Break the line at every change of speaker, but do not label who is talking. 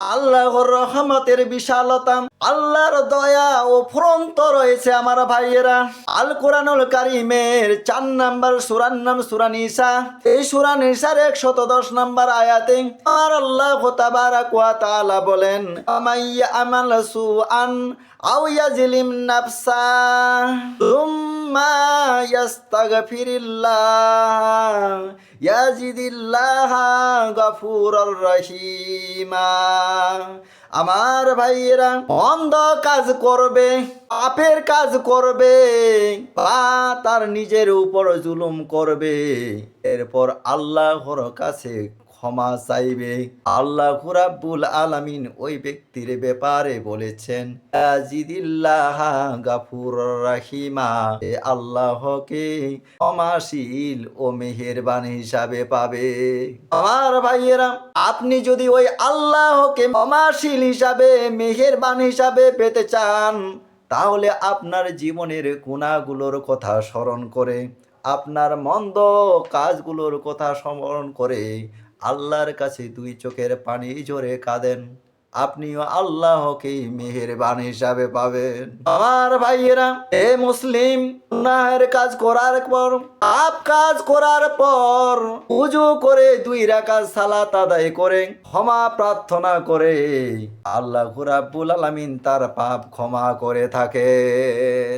আল্লাহর রহমতের বিশালতা আল্লাহর দয়া ও ফুরন্ত রয়েছে আমার ভাইয়েরা। আল কোরআনুল কারিমের চার নাম্বার সুরান নাম সুরা নিসা। এই সুরা নিসার একশত দশ নাম্বার আয়াতে আর আল্লাহ তাবারাক ওয়া তাআলা বলেন আমাইয়া আমাল সুআন আও ইয়াজলিম নাফসা। আমার ভাইয়েরা, অন্ধ কাজ করবে, পাপের কাজ করবে বা তার নিজের উপর জুলুম করবে। এরপর আল্লাহর কাছে ক্ষমা চাইবে। আল্লাহ রাব্বুল আলামিন ওই ব্যক্তির ব্যাপারে বলেছেন গাফুর রাহিমা। আল্লাহকে ক্ষমাশীল ও মেহেরবান হিসাবে পাবে। আমার ভাইয়েরা, আপনি যদি ওই আল্লাহকে ক্ষমাশীল হিসাবে, মেহেরবান হিসাবে পেতে চান, তাহলে আপনার জীবনের গুণাগুলোর কথা স্মরণ করে আপনার মন্দ কাজগুলোর কথা স্মরণ করে আল্লাহর কাছে দুই চোখের পানি জোরে কাঁদেন। আপনিও আল্লাহকে মেহেরবান হিসাবে পাবেন। আমার ভাইয়েরা, এ মুসলিম গুনাহের কাজ করার পর, পাপ কাজ করার পর, উজু করে দুই রাকাত সালাত আদায় করে, ক্ষমা প্রার্থনা করে, আল্লাহ রাব্বুল আলামিন তার পাপ ক্ষমা করে থাকে